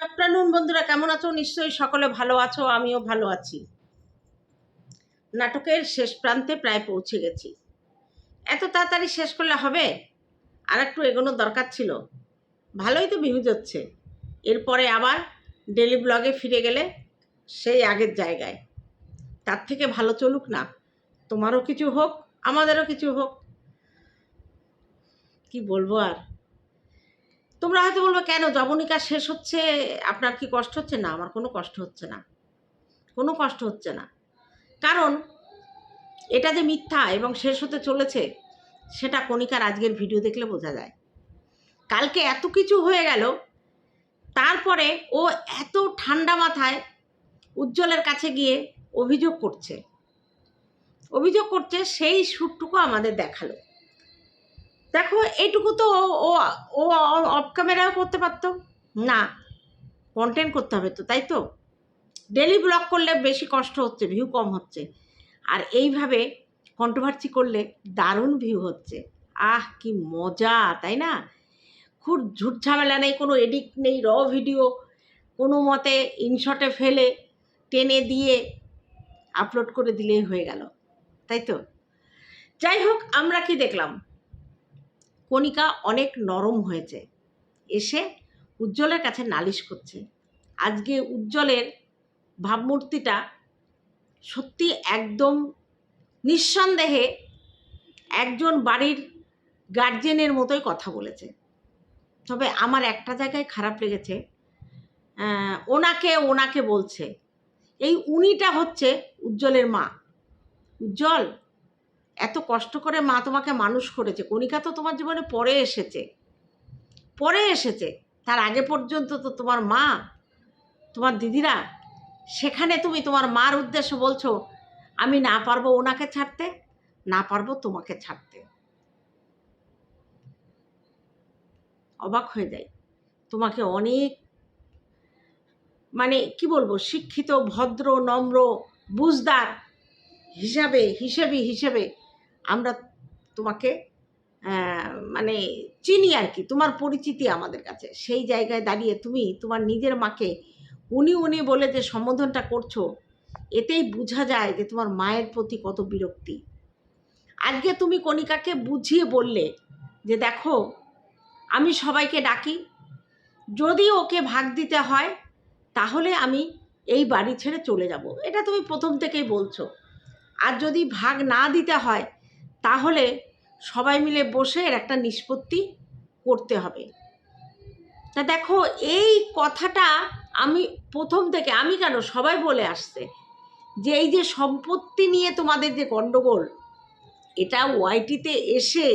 Afternoon বন্ধুরা, কেমন আছো? নিশ্চয়ই সকলে ভালো আছো, আমিও ভালো আছি। নাটকের শেষ প্রান্তে প্রায় পৌঁছে গেছি। এত তাড়াতাড়ি শেষ করলে হবে? আর একটু এগোনোর দরকার ছিল। ভালোই তো ভিউজ হচ্ছে। এরপরে আবার ডেলি ব্লগে ফিরে গেলে সেই আগের জায়গায়। তার থেকে ভালো চলুক না। তোমারও কিছু হোক, আমাদেরও কিছু হোক। কি বলব আর? তোমরা হয়তো বলবে, কেন? জবনিকা শেষ হচ্ছে, আপনার কি কষ্ট হচ্ছে? না, আমার কোনো কষ্ট হচ্ছে না। কোনো কষ্ট হচ্ছে না। কারণ এটা যে মিথ্যা এবং শেষ হতে চলেছে, সেটা কণিকার আজকের ভিডিও দেখলে বোঝা যায়। কালকে এত কিছু হয়ে গেল, তারপরে ও এত ঠান্ডা মাথায় উজ্জ্বলের কাছে গিয়ে অভিযোগ করছে। অভিযোগ করছে, সেই সুরটুকু আমাদের দেখাল। দেখো, এইটুকু তো ও, ও- অফ ক্যামেরাও করতে পারতো। না কন্টেন্ট করতে হবে তো, তাই তো? ডেলি ব্লগ করলে বেশি কষ্ট হচ্ছে ভিউ কম হচ্ছে। আর এইভাবে কন্ট্রোভার্সি করলে দারুণ ভিউ হচ্ছে। আহ, কি মজা, তাই না? খুব ঝুট ঝামেলা নেই, কোনো এডিট নেই র ভিডিও কোনো মতে ইনশটে ফেলে, টেনে দিয়ে আপলোড করে দিলেই হয়ে গেল। তাই তো? যাই হোক, আমরা কি দেখলাম? কণিকা অনেক নরম হয়েছে। এসে উজ্জ্বলের কাছে নালিশ করছে। আজকে উজ্জ্বলের ভাবমূর্তিটা সত্যি একদম নিঃসন্দেহে একজন বাড়ির গার্জেনের মতোই কথা বলেছে। তবে আমার একটা জায়গায় খারাপ লেগেছে। ওনাকে ওনাকে বলছে, এই উনিটা হচ্ছে উজ্জ্বলের মা। উজ্জ্বল এত কষ্ট করে মা তোমাকে মানুষ করেছে। কণিকা তো তোমার জীবনে পরে এসেছে। পরে এসেছে। তার আগে পর্যন্ত তো তোমার মা, তোমার দিদিরা, সেখানে তুমি তোমার মার উদ্দেশ্য বলছো, আমি না পারব ওনাকে ছাড়তে, না পারব তোমাকে ছাড়তে। অবাক হয়ে যাই। তোমাকে অনেক মানে কি বলব, শিক্ষিত, ভদ্র, নম্র, বুঝদার হিসাবে, হিসেবে হিসেবে আমরা তোমাকে মানে চিনি আর কি, তোমার পরিচিতি আমাদের কাছে। সেই জায়গায় দাঁড়িয়ে তুমি তোমার নিজের মাকে উনি উনি বলে যে সম্বোধনটা করছ, এতেই বোঝা যায় যে তোমার মায়ের প্রতি কত বিরক্তি। আজকে তুমি কণিকাকে বুঝিয়ে বললে যে দেখো, আমি সবাইকে ডাকি, যদি ওকে ভাগ দিতে হয়, তাহলে আমি এই বাড়ি ছেড়ে চলে যাব। এটা তুমি প্রথম থেকেই বলছো। আর যদি ভাগ না দিতে হয় তাহলে সবাই মিলে বসে এর একটা নিষ্পত্তি করতে হবে। তা দেখো, এই কথাটা আমি প্রথম থেকে, আমি কেন সবাই বলে আসছে? যে এই যে সম্পত্তি নিয়ে তোমাদের যে গণ্ডগোল এটা ওয়াইটিতে এসে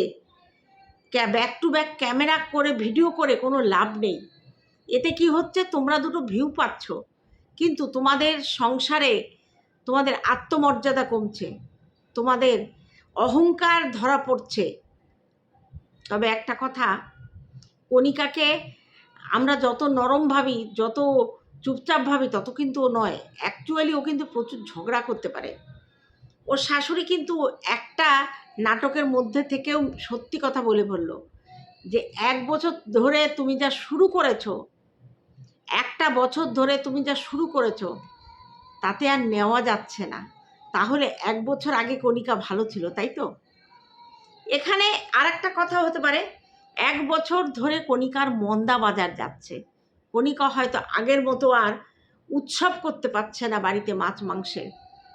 ব্যাক টু ব্যাক ক্যামেরা করে, ভিডিও করে কোনো লাভ নেই। এতে কি হচ্ছে, তোমরা দুটো ভিউ পাচ্ছ, কিন্তু তোমাদের সংসারে তোমাদের আত্মমর্যাদা কমছে। তোমাদের অহংকার ধরা পড়ছে। তবে একটা কথা, কণিকাকে আমরা যত নরম ভাবি, যত চুপচাপ ভাবি, তত কিন্তু ও নয়। অ্যাকচুয়ালি ও কিন্তু প্রচুর ঝগড়া করতে পারে। ওর শাশুড়ি কিন্তু একটা নাটকের মধ্যে থেকেও সত্যি কথা বলে বলল যে, এক বছর ধরে তুমি যা শুরু করেছ, একটা বছর ধরে তুমি যা শুরু করেছ, তাতে আর নেওয়া যাচ্ছে না। তাহলে এক বছর আগে কণিকা ভালো ছিল, তাই তো? এখানে আর একটা কথা হতে পারে, এক বছর ধরে কণিকার মন্দা বাজার যাচ্ছে। কণিকা হয়তো আগের মতো আর উৎসব করতে পারছে না বাড়িতে মাছ মাংসের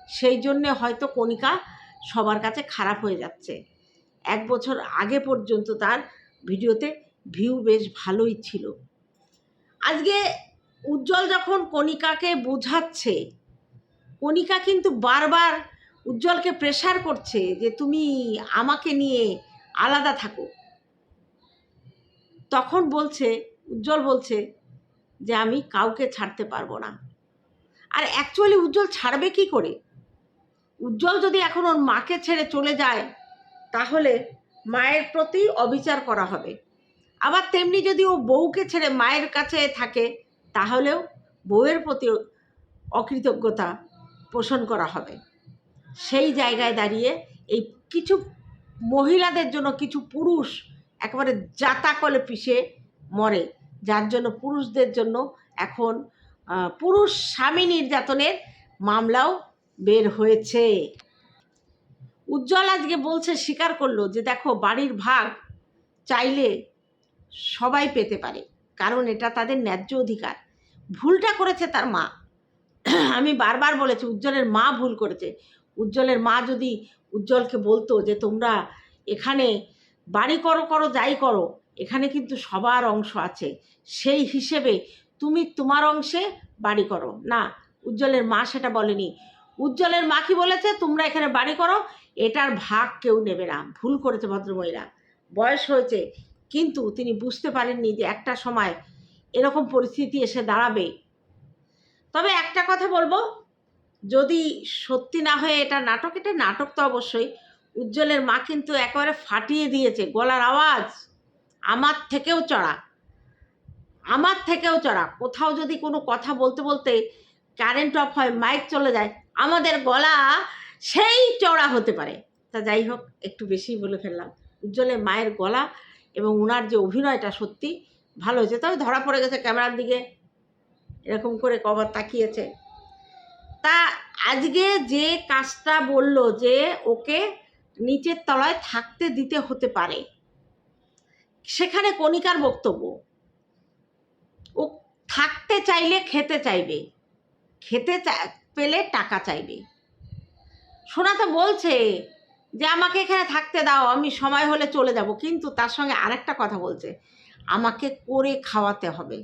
সেই জন্যে হয়তো কণিকা সবার কাছে খারাপ হয়ে যাচ্ছে। এক বছর আগে পর্যন্ত তার ভিডিওতে ভিউ বেশ ভালোই ছিল। আজকে উজ্জ্বল যখন কণিকাকে বোঝাচ্ছে কণিকা কিন্তু বারবার উজ্জ্বলকে প্রেশার করছে যে তুমি আমাকে নিয়ে আলাদা থাকো। তখন বলছে, উজ্জ্বল বলছে যে আমি কাউকে ছাড়তে পারব না। আর অ্যাকচুয়ালি উজ্জ্বল ছাড়বে কি করে? উজ্জ্বল যদি এখন ওর মাকে ছেড়ে চলে যায়, তাহলে মায়ের প্রতি অবিচার করা হবে। আবার তেমনি যদি ও বউকে ছেড়ে মায়ের কাছে থাকে, তাহলেও বউয়ের প্রতি অকৃতজ্ঞতা পোষণ করা হবে। সেই জায়গায় দাঁড়িয়ে এই কিছু মহিলাদের জন্য কিছু পুরুষ একেবারে জাতা কলে পিষে মরে। যার জন্য পুরুষদের জন্য এখন পুরুষ স্বামী নির্যাতনের মামলাও বের হয়েছে। উজ্জ্বল আজকে বলছে, স্বীকার করল যে, দেখো, বাড়ির ভাগ চাইলে সবাই পেতে পারে, কারণ এটা তাদের ন্যায্য অধিকার। ভুলটা করেছে তার মা। আমি বারবার বলেছি, উজ্জ্বলের মা ভুল করেছে। উজ্জ্বলের মা যদি উজ্জ্বলকে বলতো যে, তোমরা এখানে বাড়ি করো করো, যাই করো, এখানে কিন্তু সবার অংশ আছে। সেই হিসেবে তুমি তোমার অংশে বাড়ি করো। না, উজ্জ্বলের মা সেটা বলেনি। উজ্জ্বলের মা কি বলেছে? তোমরা এখানে বাড়ি করো, এটার ভাগ কেউ নেবে না। ভুল করেছে ভদ্রমহিলা। বয়স হয়েছে, কিন্তু তিনি বুঝতে পারেননি যে একটা সময় এরকম পরিস্থিতি এসে দাঁড়াবে। তবে একটা কথা বলব, যদি সত্যি না হয়ে এটা নাটক এটা নাটক তো অবশ্যই, উজ্জ্বলের মা কিন্তু একেবারে ফাটিয়ে দিয়েছে, গলার আওয়াজ আমার থেকেও চড়া, আমার থেকেও চড়া, কোথাও যদি কোনো কথা বলতে বলতে কারেন্ট অফ হয় মাইক চলে যায়, আমাদের গলা সেই চড়া হতে পারে। তা যাই হোক, একটু বেশি বলে ফেললাম, উজ্জ্বলের মায়ের গলা এবং ওনার যে অভিনয়টা সত্যি ভালো হয়েছে, তবে ধরা পড়ে গেছে ক্যামেরার দিকে। এরকম করে কভার তাকিয়েছে। তা আজকে যে কাজটা বলল যে ওকে নিচের তলায় থাকতে দিতে হতে পারে, সেখানে কণিকার বক্তব্য। ও থাকতে চাইলে খেতে চাইবে, খেতে পেলে টাকা চাইবে। সোনা তো বলছে যে, আমাকে এখানে থাকতে দাও, আমি সময় হলে চলে যাব। কিন্তু তার সঙ্গে আরেকটা কথা বলছে, আমাকে করে খাওয়াতে হবে।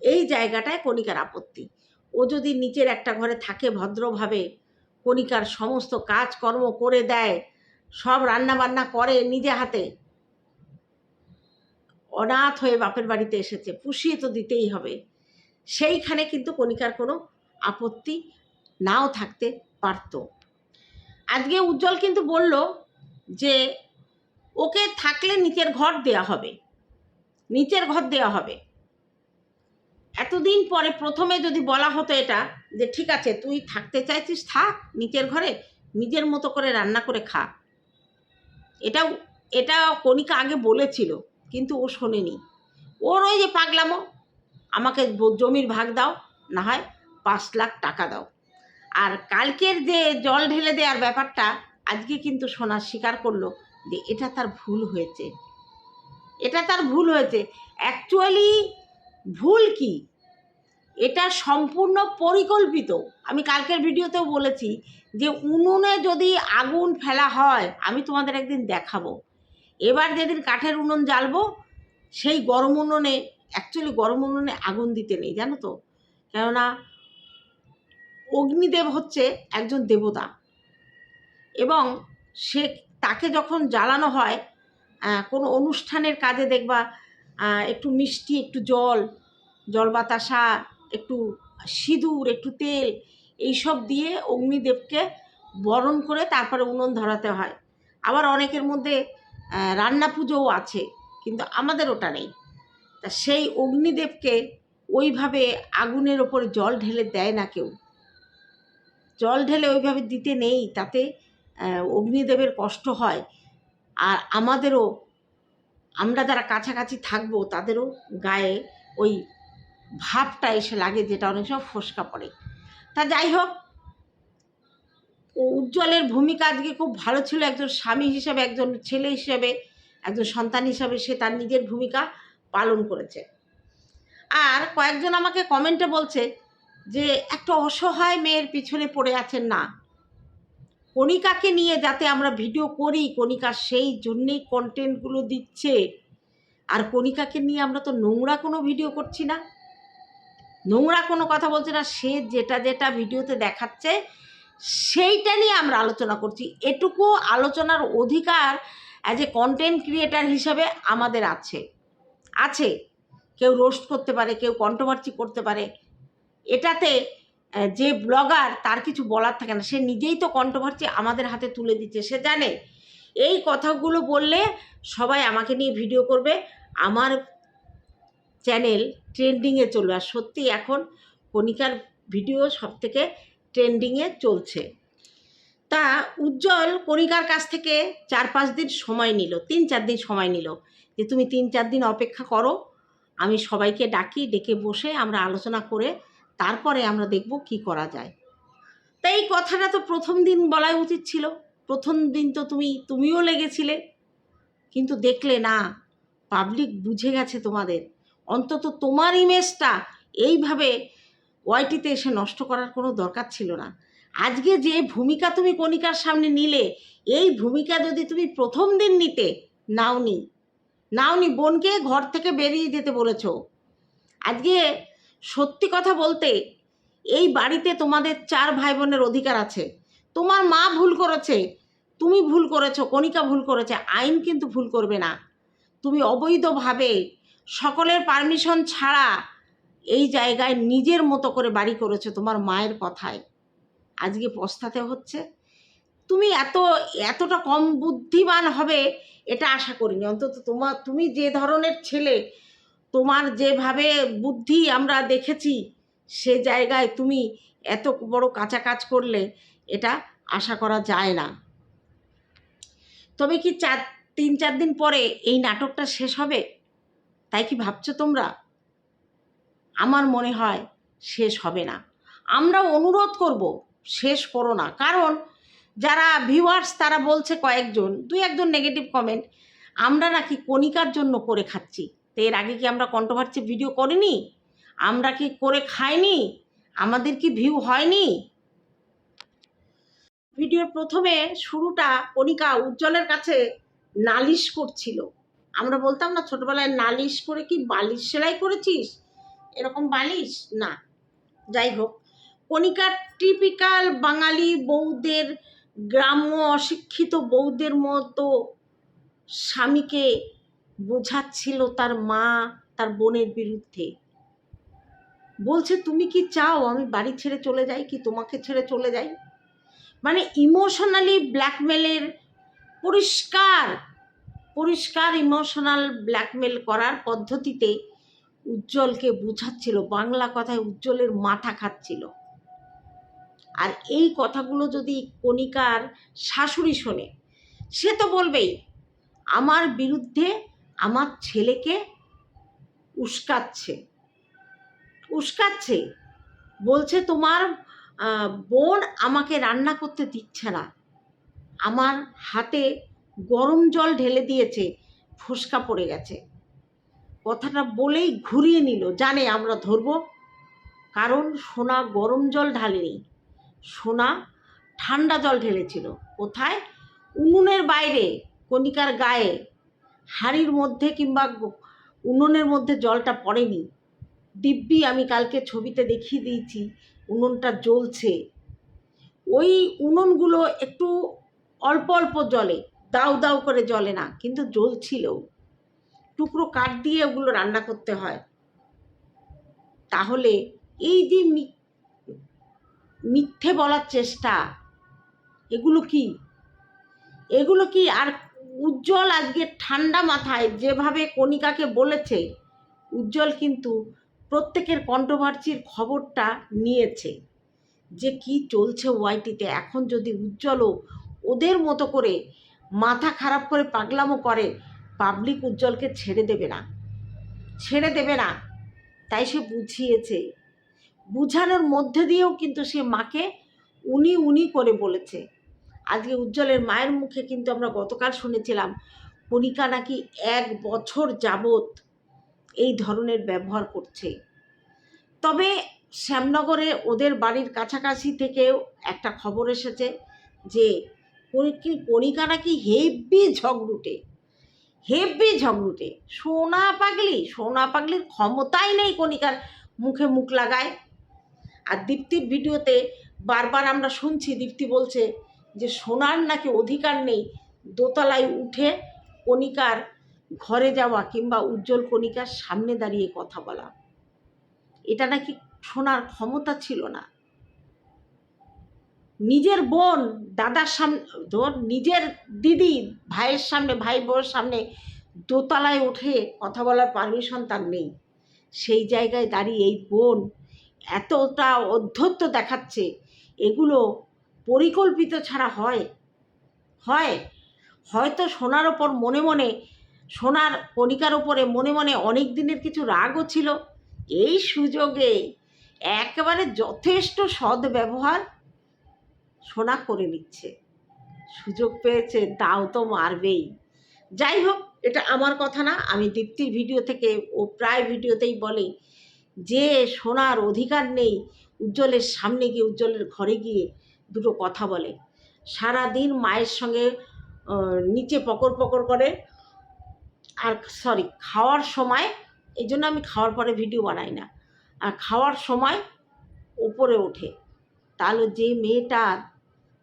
এই জায়গাটায় কণিকার আপত্তি। ও যদি নিচের একটা ঘরে থাকে ভদ্রভাবে, কণিকার সমস্ত কাজকর্ম করে দেয়, সব রান্না বান্না করে নিজে হাতে, অনাথ হয়ে বাপের বাড়িতে এসেছে, পুষিয়ে তো দিতেই হবে। সেইখানে কিন্তু কণিকার কোনো আপত্তি নাও থাকতে পারত। আজকে উজ্জ্বল কিন্তু বলল যে, ওকে থাকলে নিচের ঘর দেয়া হবে। নিচের ঘর দেওয়া হবে। এতদিন পরে প্রথমে যদি বলা হতো এটা, যে ঠিক আছে, তুই থাকতে চাইছিস, থাক, নিজের ঘরে, নিজের মতো করে রান্না করে খা। এটাও, এটা কণিকা আগে বলেছিল, কিন্তু ও শোনেনি। ওর ওই যে পাগলামো, আমাকে জমির ভাগ দাও, না হয় পাঁচ লাখ টাকা দাও। আর কালকের যে জল ঢেলে দেওয়ার ব্যাপারটা, আজকে কিন্তু সোনা স্বীকার করল যে এটা তার ভুল হয়েছে। এটা তার ভুল হয়েছে। অ্যাকচুয়ালি ভুল কি? এটা সম্পূর্ণ পরিকল্পিত। আমি কালকের ভিডিওতেও বলেছি যে উনুনে যদি আগুন ফেলা হয়, আমি তোমাদের একদিন দেখাবো। এবার যেদিন কাঠের উনুন জ্বালবো, সেই গরম উনুনে অ্যাকচুয়ালি গরম উনুনে আগুন দিতে নেই, জানো তো? কেননা অগ্নিদেব হচ্ছে একজন দেবতা। এবং সে তাকে যখন জ্বালানো হয় কোনো অনুষ্ঠানের কাজে দেখবা একটু মিষ্টি, একটু জল জল বাতাসা, একটু সিঁদুর, একটু তেল, এইসব দিয়ে অগ্নিদেবকে বরণ করে তারপরে উনুন ধরাতে হয়। আবার অনেকের মধ্যে রান্না পুজোও আছে, কিন্তু আমাদের ওটা নেই। তা সেই অগ্নিদেবকে ওইভাবে আগুনের ওপর জল ঢেলে দেয় না কেউ। জল ঢেলে ওইভাবে দিতে নেই, তাতে অগ্নিদেবের কষ্ট হয়। আর আমাদেরও আমরা যারা কাছাকাছি থাকব, তাদেরও গায়ে ওই ভাবটা এসে লাগে যেটা অনেক সময় ফোসকা পড়ে। তা যাই হোক, ও উজ্জ্বলের ভূমিকা আজকে খুব ভালো ছিল। একজন স্বামী হিসেবে, একজন ছেলে হিসেবে, একজন সন্তান হিসাবে সে তার নিজের ভূমিকা পালন করেছে। আর কয়েকজন আমাকে কমেন্টে বলছে যে, একটা অসহায় মেয়ের পিছনে পড়ে আছেন না। কণিকাকে নিয়ে যাতে আমরা ভিডিও করি, কণিকা সেই জন্যেই কন্টেন্টগুলো দিচ্ছে। আর কণিকাকে নিয়ে আমরা তো নোংরা কোনো ভিডিও করছি না। নোংরা কোনো কথা বলছি না, সে যেটা যেটা ভিডিওতে দেখাচ্ছে, সেইটা নিয়ে আমরা আলোচনা করছি। এটুকু আলোচনার অধিকার অ্যাজ এ কন্টেন্ট ক্রিয়েটার হিসাবে আমাদের আছে। আছে। কেউ রোস্ট করতে পারে, কেউ কন্ট্রোভার্সি করতে পারে। এটাতে যে ব্লগার তার কিছু বলার থাকে না। সে নিজেই তো কন্ট্রোভার্সি আমাদের হাতে তুলে দিচ্ছে, সে জানে। এই কথাগুলো বললে সবাই আমাকে নিয়ে ভিডিও করবে। আমার চ্যানেল ট্রেন্ডিংয়ে চলবে। আর সত্যি এখন কণিকার ভিডিও সব থেকে ট্রেন্ডিংয়ে চলছে। তা উজ্জ্বল কণিকার কাছ থেকে চার পাঁচ দিন সময় নিল, তিন চার দিন সময় নিল যে তুমি তিন চার দিন অপেক্ষা করো। আমি সবাইকে ডাকি, ডেকে বসে আমরা আলোচনা করে তারপরে আমরা দেখব কি করা যায়। তাই এই কথাটা তো প্রথম দিন বলাই উচিত ছিল। প্রথম দিন তো তুমি, তুমিও লেগেছিলে। কিন্তু দেখলে না পাবলিক বুঝে গেছে তোমাদের। অন্তত তোমার ইমেজটা এইভাবে ওয়াইটিতে এসে নষ্ট করার কোনো দরকার ছিল না। আজকে যে ভূমিকা তুমি কণিকার সামনে নিলে, এই ভূমিকা যদি তুমি প্রথম দিন নিতে, নাওনি নাওনি বোনকে ঘর থেকে বেরিয়ে যেতে বলেছ। আজকে সত্যি কথা বলতে, এই বাড়িতে তোমাদের চার ভাই বোনের অধিকার আছে। তোমার মা ভুল করেছে, তুমি ভুল করেছ, কণিকা ভুল করেছে, আইন কিন্তু ভুল করবে না। তুমি অবৈধভাবে সকলের পারমিশন ছাড়া এই জায়গায় নিজের মতো করে বাড়ি করেছ তোমার মায়ের কথায়। আজকে পস্তাতে হচ্ছে। তুমি এত, এতটা কম বুদ্ধিমান হবে এটা আশা করিনি। অন্তত তোমার তুমি যে ধরনের ছেলে তোমার যেভাবে বুদ্ধি আমরা দেখেছি, সে জায়গায় তুমি এত বড় কাঁচা কাজ করলে এটা আশা করা যায় না। তবে কি চার, তিন, চার দিন পরে এই নাটকটা শেষ হবে? তাই কি ভাবছ তোমরা? আমার মনে হয় শেষ হবে না। আমরা অনুরোধ করব, শেষ করো না। কারণ যারা ভিউয়ার্স তারা বলছে কয়েকজন, দুই একজন নেগেটিভ কমেন্ট আমরা নাকি কণিকার জন্য করে খাচ্ছি। তো এর আগে কি আমরা কন্ট্রোভার্সি ভিডিও করিনি? আমরা কি করে খাইনি? আমাদের কি ভিউ হয়নি? ভিডিওর প্রথমে শুরুটা কণিকা উজ্জ্বলের কাছে নালিশ করছিল। আমরা বলতাম, না, ছোটবেলায় নালিশ করে কি বালিশ সেলাই করেছিস? এরকম বালিশ? না। যাই হোক কণিকার টিপিক্যাল বাঙালি বৌদের গ্রাম্য অশিক্ষিত বৌদের মতো স্বামীকে বোঝাচ্ছিল তার মা তার বোনের বিরুদ্ধে। বলছে, তুমি কি চাও আমি বাড়ি ছেড়ে চলে যাই কি তোমাকে ছেড়ে চলে যাই? মানে ইমোশনালি ব্ল্যাকমেলের পরিষ্কার পরিষ্কার ইমোশনাল ব্ল্যাকমেল করার পদ্ধতিতে উজ্জ্বলকে বুঝাচ্ছিল, বাংলা কথায় উজ্জ্বলের মাথা খাচ্ছিল। আর এই কথাগুলো যদি কণিকার শাশুড়ি শোনে, সে তো বলবেই, আমার বিরুদ্ধে আমার ছেলেকে উস্কাচ্ছে। উস্কাচ্ছে। বলছে, তোমার বোন আমাকে রান্না করতে দিচ্ছে না। আমার হাতে গরম জল ঢেলে দিয়েছে, ফোসকা পড়ে গেছে। কথাটা বলেই ঘুরিয়ে নিল। জানে আমরা ধরবো, কারণ সোনা গরম জল ঢালেনি। সোনা ঠান্ডা জল ঢেলেছিল। কোথায়? উনুনের বাইরে, কণিকার গায়ে। হাড়ির মধ্যে কিংবা উনুনের মধ্যে জলটা পড়েনি। দিব্যি, আমি কালকে ছবিতে দেখিয়ে দিয়েছি, উনুনটা জ্বলছে। ওই উনুনগুলো একটু অল্প অল্প জলে দাউ দাউ করে জ্বলে না, কিন্তু জ্বলছিল টুকরো কাঠ দিয়ে ওগুলো রান্না করতে হয়। তাহলে এই যে মিথ্যে বলার চেষ্টা, এগুলো কি? এগুলো কি আর উজ্জ্বল আজকে ঠান্ডা মাথায় যেভাবে কণিকাকে বলেছে, উজ্জ্বল কিন্তু প্রত্যেকের কন্ট্রোভার্সির খবরটা নিয়েছে যে কি চলছে ওয়াইটিতে। এখন যদি উজ্জ্বলও ওদের মতো করে মাথা খারাপ করে পাগলামো করে, পাবলিক উজ্জ্বলকে ছেড়ে দেবে না। ছেড়ে দেবে না। তাই সে বুঝিয়েছে। বুঝানোর মধ্যে দিয়েও কিন্তু সে মাকে উনি উনি করে বলেছে। আজকে উজ্জ্বলের মায়ের মুখে কিন্তু আমরা গতকাল শুনেছিলাম কণিকা নাকি এক বছর যাবত এই ধরনের ব্যবহার করছে। তবে শ্যামনগরে ওদের বাড়ির কাছাকাছি থেকেও একটা খবর এসেছে যে কণি- কণিকা নাকি হেব্বি ঝগড়ুটে হেব্বি ঝগড়ুটে। সোনা পাগলি, সোনা পাগলির ক্ষমতাই নেই কণিকার মুখে মুখ লাগায়। আর দীপ্তির ভিডিওতে বারবার আমরা শুনছি, দীপ্তি বলছে যে সোনার নাকি অধিকার নেই, দোতলায় উঠে কণিকার ঘরে যাওয়া কিংবা উজ্জ্বল কণিকার সামনে দাঁড়িয়ে কথা বলা। এটা নাকি শোনার ক্ষমতা ছিল না। নিজের বোন, দাদার সামনে ধর, নিজের দিদি, ভাইয়ের সামনে, ভাই বোনের সামনে দোতলায় উঠে কথা বলার পারমিশন তার নেই। সেই জায়গায় দাঁড়িয়ে এই বোন এতটা অধ্যত্ত দেখাচ্ছে, এগুলো পরিকল্পিত ছাড়া হয়। হয়। হয়তো সোনার ওপর মনে মনে, সোনার কণিকার ওপরে মনে মনে অনেক দিনের কিছু রাগও ছিল। এই সুযোগে একেবারে যথেষ্ট সৎ ব্যবহার সোনা করে নিচ্ছে। সুযোগ পেয়েছে দাও তো মারবেই। যাই হোক, এটা আমার কথা না, আমি দীপ্তির ভিডিও থেকে ও প্রায় ভিডিওতেই বলে যে, সোনার অধিকার নেই উজ্জ্বলের সামনে গিয়ে, উজ্জ্বলের ঘরে গিয়ে দুটো কথা বলে। সারা দিন মায়ের সঙ্গে নিচে পকর পকর করে। আর সরি, খাওয়ার সময়, এই জন্য আমি খাওয়ার পরে ভিডিও বানাই না। আর খাওয়ার সময় ওপরে ওঠে। তাহলে যে মেয়েটা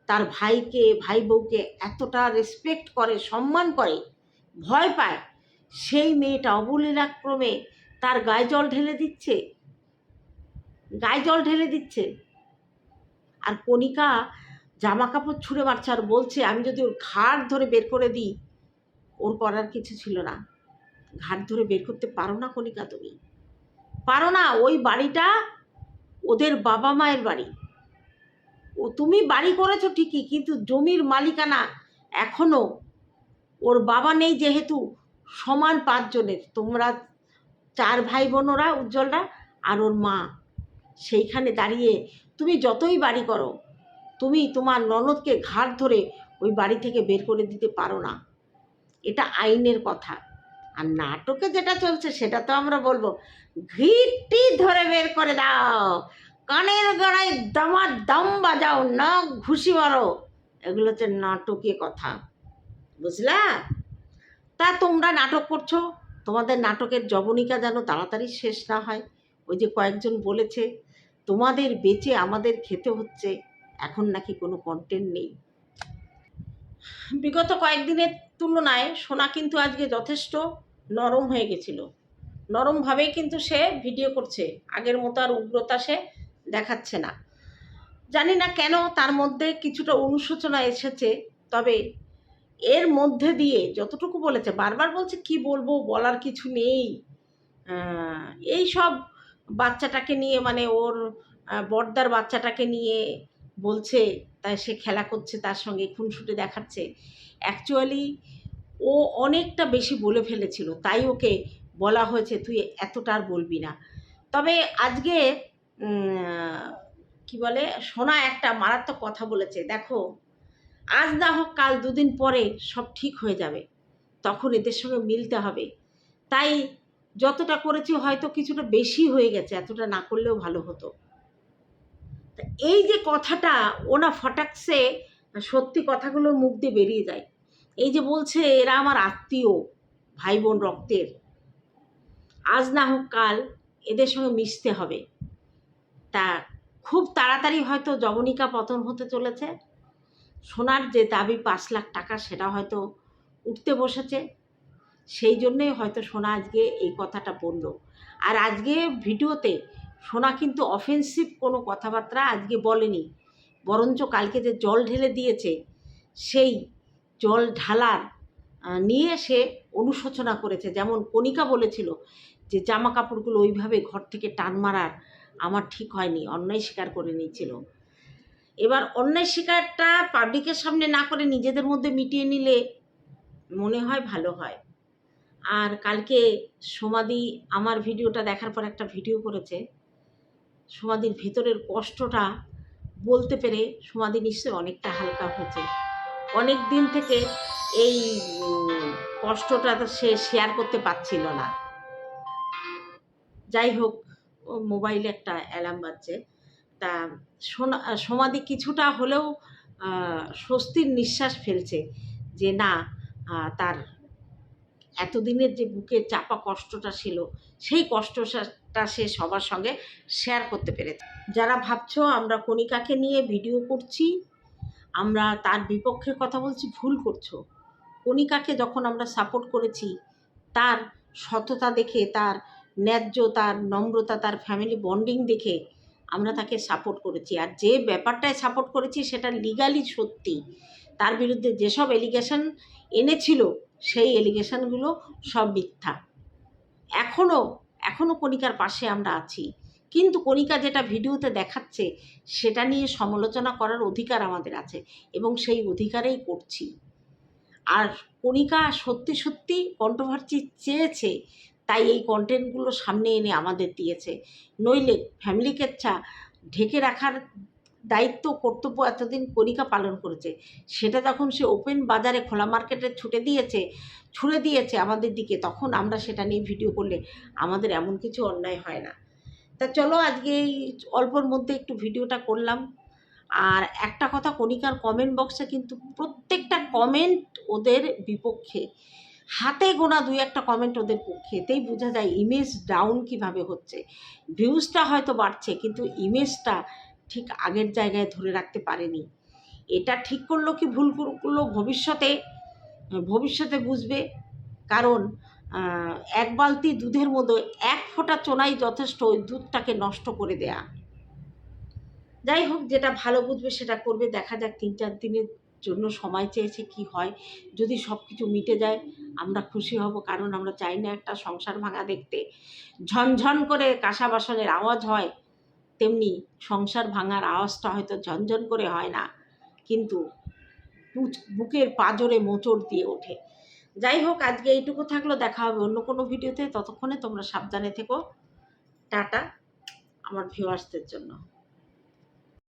তার ভাইকে, ভাই বউকে এতটা রেসপেক্ট করে, সম্মান করে, ভয় পায়, সেই মেয়েটা অবলীলাক্রমে তার গায়ে জল ঢেলে দিচ্ছে। গায়ে জল ঢেলে দিচ্ছে। আর কণিকা জামা কাপড় ছুঁড়ে মারছে আর বলছে, আমি যদি ওর ঘাড় ধরে বের করে দিই, ওর করার কিছু ছিল না। ঘাট ধরে বের করতে পারো না কণিকা তুমি। পারো না, ওই বাড়িটা ওদের বাবা মায়ের বাড়ি। ও, তুমি বাড়ি করেছ ঠিকই, কিন্তু জমির মালিকানা এখনও ওর বাবা নেই যেহেতু সমান পাঁচজনের। তোমরা চার ভাই বোনরা, উজ্জ্বলরা আর ওর মা। সেইখানে দাঁড়িয়ে তুমি যতই বাড়ি করো, তুমি তোমার ননদকে ঘাট ধরে ওই বাড়ি থেকে বের করে দিতে পারো না। এটা আইনের কথা। আর নাটকে যেটা চলছে সেটা তো আমরা বলব। ঘিটি ধরে বের করে দাও। কানের গড়ায় দামার দম বাজাও না ঘুষি মারো। এগুলো হচ্ছে নাটকীয় কথা। বুঝলা? তা তোমরা নাটক করছ? তোমাদের নাটকের জবনিকা যেন তাড়াতাড়ি শেষ না হয়। ওই যে কয়েকজন বলেছে তোমাদের বেঁচে আমাদের খেতে হচ্ছে, এখন নাকি কোনো কন্টেন্ট নেই। বিগত কয়েকদিনের তুলনায় সোনা কিন্তু আজকে যথেষ্ট নরম হয়ে গেছিল। নরমভাবেই কিন্তু সে ভিডিও করছে, আগের মতো আর উগ্রতা সে দেখাচ্ছে না। জানি না কেন তার মধ্যে কিছুটা অনুশোচনা এসেছে, তবে এর মধ্যে দিয়ে যতটুকু বলেছে, বারবার বলছে কি বলব বলার কিছু নেই। এই সব বাচ্চাটাকে নিয়ে মানে ওর আহ, বড়দার বাচ্চাটাকে নিয়ে বলছে তাই সে খেলা করছে তার সঙ্গে খুনসুটি দেখাচ্ছে। অ্যাকচুয়ালি ও অনেকটা বেশি বলে ফেলেছিল তাই ওকে বলা হয়েছে তুই এতটা আর বলবি না। তবে আজকে কি বলে সোনা একটা মারাত্মক কথা বলেছে দেখো আজ না হোক কাল দুদিন পরে সব ঠিক হয়ে যাবে তখন এদের সঙ্গে মিলতে হবে। তাই যতটা করেছি হয়তো কিছুটা বেশি হয়ে গেছে, এতটা না করলেও ভালো হতো। এই যে কথাটা, ওনা ফটাকসে সত্যি কথাগুলো মুখ দিয়ে বেরিয়ে যায়। এই যে বলছে, এরা আমার আত্মীয় ভাই বোন রক্তের। আজ না হোক কাল এদের সঙ্গে মিশতে হবে। তা খুব তাড়াতাড়ি হয়তো জবনিকা পতন হতে চলেছে। সোনার যে দাবি পাঁচ লাখ টাকা, সেটা হয়তো উঠতে বসেছে। সেই জন্যই হয়তো সোনা আজকে এই কথাটা বলল। আর আজকে ভিডিওতে সোনা কিন্তু অফেন্সিভ কোনো কথাবার্তা আজকে বলেনি। বরঞ্চ কালকে যে জল ঢেলে দিয়েছে, সেই জল ঢালার নিয়ে সে অনুশোচনা করেছে। যেমন কণিকা বলেছিল যে, জামা কাপড়গুলো ওইভাবে ঘর থেকে টান মারার আমার ঠিক হয়নি, অন্যায় স্বীকার করে নিয়েছিল। এবার অন্যায় স্বীকারটা পাবলিকের সামনে না করে নিজেদের মধ্যে মিটিয়ে নিলে মনে হয় ভালো হয়। আর কালকে সমাধি আমার ভিডিওটা দেখার পর একটা ভিডিও করেছে। সমাধির ভেতরের কষ্টটা বলতে পেরে সমাধি নিশ্চয়ই অনেকটা হালকা হয়েছে। অনেক দিন থেকে এই কষ্টটা সে শেয়ার করতে পারছিল না। যাই হোক মোবাইলে একটা অ্যালার্ম বাজছে। তা সমাধি কিছুটা হলেও স্বস্তির নিঃশ্বাস ফেলছে যে না তার এতদিনের যে বুকে চাপা কষ্টটা ছিল, সেই কষ্টটা সে সবার সঙ্গে শেয়ার করতে পেরেছে। যারা ভাবছ আমরা কণিকাকে নিয়ে ভিডিও করছি, আমরা তার বিপক্ষে কথা বলছি, ভুল করছ। কণিকাকে যখন আমরা সাপোর্ট করেছি, তার সততা দেখে, তার ন্যায্য, তার নম্রতা, তার ফ্যামিলি বন্ডিং দেখে আমরা তাকে সাপোর্ট করেছি। আর যে ব্যাপারটায় সাপোর্ট করেছি, সেটা লিগালি সত্যি। তার বিরুদ্ধে যেসব এলিগেশন এনেছিল সেই এলিগেশনগুলো সব মিথ্যা। এখনও এখনও কণিকার পাশে আমরা আছি। কিন্তু কণিকা যেটা ভিডিওতে দেখাচ্ছে, সেটা নিয়ে সমালোচনা করার অধিকার আমাদের আছে এবং সেই অধিকারেই করছি। আর কণিকা সত্যি সত্যি কন্ট্রোভার্সি চেয়েছে, তাই এই কন্টেন্টগুলো সামনে এনে আমাদের দিয়েছে। নইলে ফ্যামিলিকে চা ঢেকে রাখার দায়িত্ব, কর্তব্য এতদিন কণিকা পালন করেছে। সেটা যখন সে ওপেন বাজারে খোলা মার্কেটে ছুটে দিয়েছে, ছুড়ে দিয়েছে আমাদের দিকে, তখন আমরা সেটা নিয়ে ভিডিও করলে আমাদের এমন কিছু অন্যায় হয় না। তা চলো আজকে এই অল্পর মধ্যে একটু ভিডিওটা করলাম। আর একটা কথা কণিকার কমেন্ট বক্সে কিন্তু প্রত্যেকটা কমেন্ট ওদের বিপক্ষে। হাতে গোনা দুই একটা কমেন্ট ওদের পক্ষে এতেই বোঝা যায় ইমেজ ডাউন কীভাবে হচ্ছে। ভিউজটা হয়তো বাড়ছে, কিন্তু ইমেজটা ঠিক আগের জায়গায় ধরে রাখতে পারেনি। এটা ঠিক করল কি ভুল করল ভবিষ্যতে? ভবিষ্যতে বুঝবে। কারণ এক বালতি দুধের মধ্যে এক ফোঁটা চোনাই যথেষ্ট ওই দুধটাকে নষ্ট করে দেয়া। যাই হোক, যেটা ভালো বুঝবে সেটা করবে। দেখা যাক তিন চার দিনের জন্য সময় চেয়েছে কি হয়। যদি সব কিছু মিটে যায়, আমরা খুশি হব। কারণ আমরা চাই না একটা সংসার ভাঙা দেখতে। ঝনঝন করে কাঁসা বাসনের আওয়াজ হয়। তেমনি সংসার ভাঙার আওয়াজটা হয়তো ঝনঝন করে হয় না, কিন্তু বুকের পাজরে মোচড় দিয়ে ওঠে। যাই হোক, আজকে এইটুকু থাকল, দেখা হবে অন্য কোনো ভিডিওতে। ততক্ষণে তোমরা সাবধানে থেকো। টাটা, আমার ভিউয়ার্সদের জন্য।